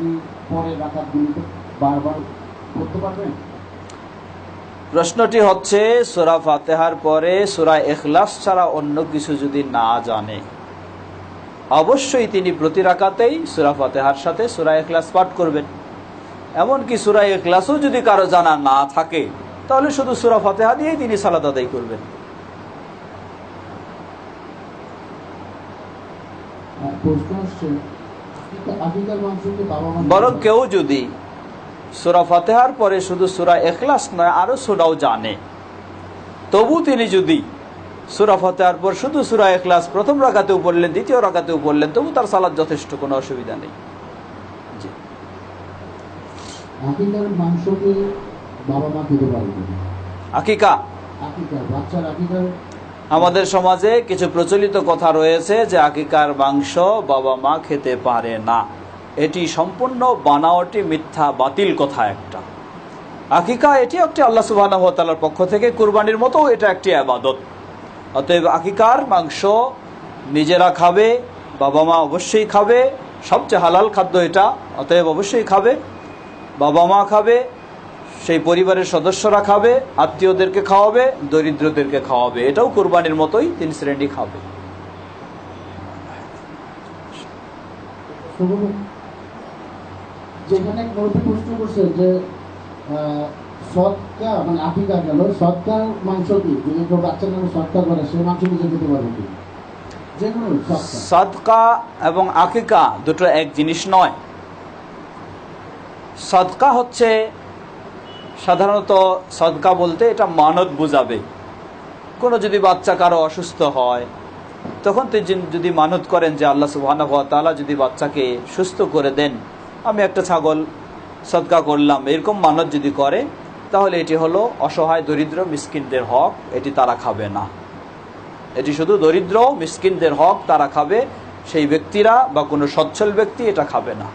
কি পরে রাখাতগুলিতে বারবার করতে পারবেন প্রশ্নটি হচ্ছে সুরা ফাতেহার পরে সুরা এখলাস ছাড়া অন্য কিছু যদি না জানে অবশ্যই তিনি প্রতি রাখাতেই সুরা ফাতেহার সাথে সুরা এখলাস পাঠ করবেন। এমনকি সুরা এখলাসও যদি কারও জানা না থাকে তাহলে শুধু সুরা ফাতেহা দিয়েই তিনি সালাদ আদায় করবেন। প্রশ্ন বরং কেউ যদি সুরা ফতেহার পরে শুধু সুরা এখলাস নয় আরও সুরাও জানে। তবু তিনি যদি সুরা ফাতেহার পর শুধু সুরা এখলাস প্রথম রাখাতেও পড়লেন দ্বিতীয় রাখাতেও পড়লেন তবু তার সালাদ যথেষ্ট কোনো অসুবিধা নেই। আকিকা বাচ্চার আকিকার আমাদের সমাজে কিছু প্রচলিত কথা রয়েছে যে আকিকার মাংস বাবা মা খেতে পারে না। এটি সম্পূর্ণ বানাওয়াটি মিথ্যা, বাতিল কথা একটা। আকিকা, এটি একটি আল্লাহ সুবাহর পক্ষ থেকে কুরবানির মতো এটা একটি আবাদত। অতএব আকিকার মাংস নিজেরা খাবে, বাবা মা অবশ্যই খাবে, সবচেয়ে হালাল খাদ্য এটা, অতএব অবশ্যই খাবে, বাবা মা খাবে সেই পরিবারের সদস্যরা খাবে আত্মীয়দেরকে খাওয়াবে দরিদ্রদেরকে খাওয়াবে। এটাও কোরবানির মতোই তিন শ্রেণি খাবে। যেখানে প্রশ্ন করছে যে সৎকা মানে আকিকা গেল সৎকার মাংস কি? যদি কেউ বাচ্চার নামে সৎকার করে সে মাংস নিজে খেতে পারবে কি? সদকা এবং আকিকা দুটো এক জিনিস নয়। সদকা হচ্ছে সাধারণত সদকা বলতে এটা মানত বোঝাবে। কোনো যদি বাচ্চা কারও অসুস্থ হয়, তখন তিনি যদি মানত করেন যে আল্লাহ সুবাহ তালা যদি বাচ্চাকে সুস্থ করে দেন, আমি একটা ছাগল সদকা করলাম, এরকম মানত যদি করে, তাহলে এটি হলো অসহায় দরিদ্র মিসকিনদের হক, এটি তারা খাবে না। এটি শুধু দরিদ্র মিসকিনদের হক তারা খাবে, সেই ব্যক্তিরা বা কোনো সচ্ছল ব্যক্তি এটা খাবে না।